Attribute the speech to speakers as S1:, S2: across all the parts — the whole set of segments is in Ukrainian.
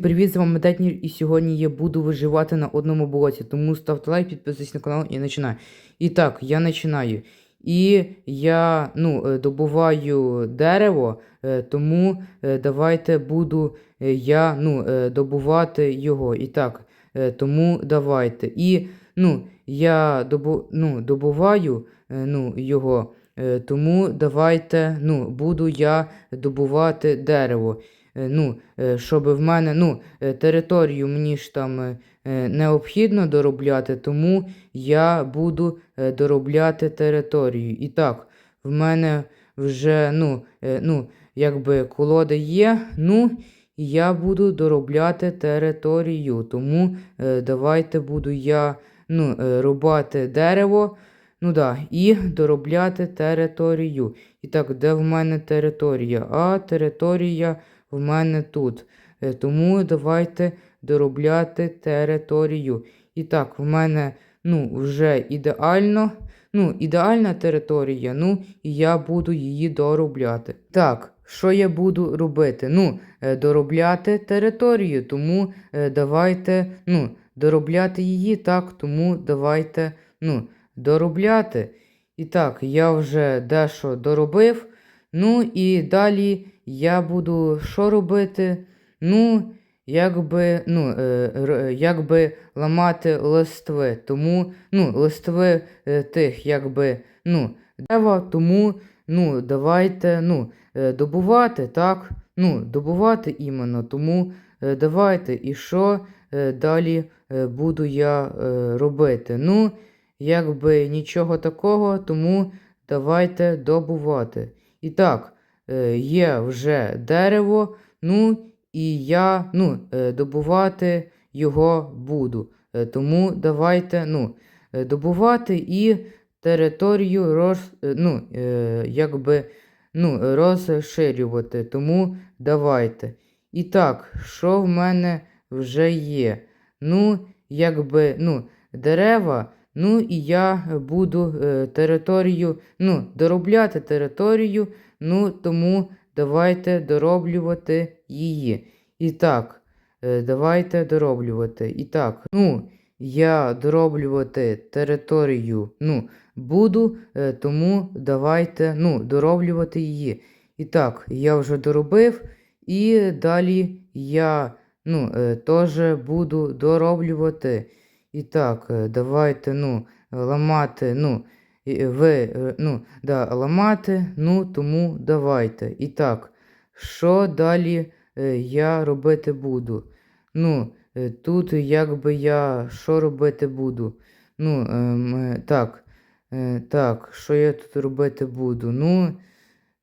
S1: Привіт, з вами Детнір, і сьогодні я буду виживати на одному болоті, тому ставте лайк, підписуйтесь на канал і починаю. І так, я починаю. І я ну, е, добуваю дерево, е, тому е, давайте буду я ну, добувати його. І так, тому давайте. І ну, я добу, ну, добуваю ну, його, тому давайте ну, буду я добувати дерево. Е, ну, е, щоб в мене ну, е, територію мені ж там необхідно доробляти, тому я буду доробляти територію. І так, в мене вже ну, ну, якби колода є, ну, я буду доробляти територію. Тому давайте буду я ну, рубати дерево. Ну да, і доробляти територію. І так, де в мене територія? А територія в мене тут. Е, Тому давайте доробляти територію. І так, в мене ну, вже ідеально. Ну, ідеальна територія, ну, і я буду її доробляти. Так, що я буду робити? Ну, е, доробляти територію, тому е, давайте, ну, доробляти її, так, тому давайте, ну, доробляти. І так, я вже дещо доробив. Ну і далі я буду що робити? Ну, якби, ну, е, якби ламати листви. Тому, ну, листви е, тих, якби, ну, дерева, тому, ну, давайте, ну, е, добувати, так? Ну, добувати іменно, тому давайте. І що далі буду я робити? Ну, якби нічого такого, тому давайте добувати. І так, е, є вже дерево, ну і я ну, е, добувати його буду. Е, Тому давайте ну, добувати і територію роз, ну, якби, ну, розширювати. Тому давайте. І так, що в мене вже є? Ну, якби, ну, дерева. Ну і я буду е, територію, ну, доробляти територію, ну тому давайте дороблювати її. І так, е, давайте дороблювати. І так, ну, я дороблювати територію, ну, буду, е, тому давайте, ну, дороблювати її. І так, я вже доробив, і далі я, ну, е, теж буду дороблювати. І так, е, давайте, ну, ламати, ну, ви, е, ну, да, ламати, ну, тому давайте. І так, що далі е, я робити буду? Ну, е, тут якби я що робити буду? Ну, ем, е, так, е, так, що я тут робити буду? Ну,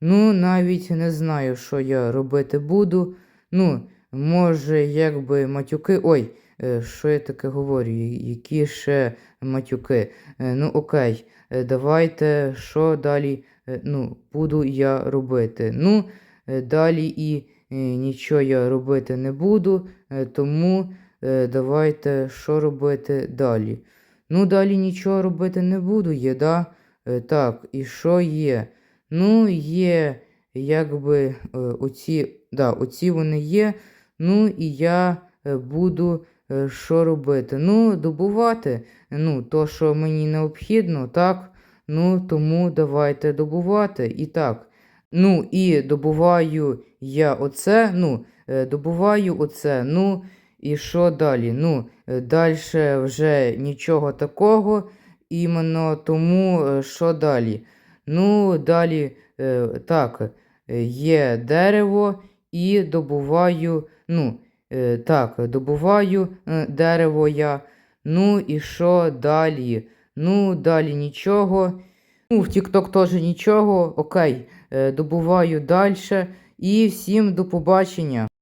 S1: ну, навіть не знаю, що я робити буду. Ну, може, якби матюки. Ой, е, що я таке говорю? Які ще матюки? Е, Ну, окей, е, давайте, що далі ну, буду я робити? Ну, далі і нічого я робити не буду, тому давайте, що робити далі? Ну, далі нічого робити не буду, є, да? Так, і що є? Ну, є, якби оці, да, оці вони є. Ну, і я е, буду е, що робити? Ну, добувати. Ну, то, що мені необхідно, так? Ну, тому давайте добувати. І так. Ну, і добуваю я оце, ну, е, добуваю оце, ну, і що далі? Ну, далі вже нічого такого, іменно тому, що далі? Ну, далі, так, є дерево і добуваю, ну, е, так, добуваю е, дерево я. Ну і що далі? Ну, далі нічого. Ну, в TikTok теж нічого. Окей, е, добуваю далі. І всім до побачення.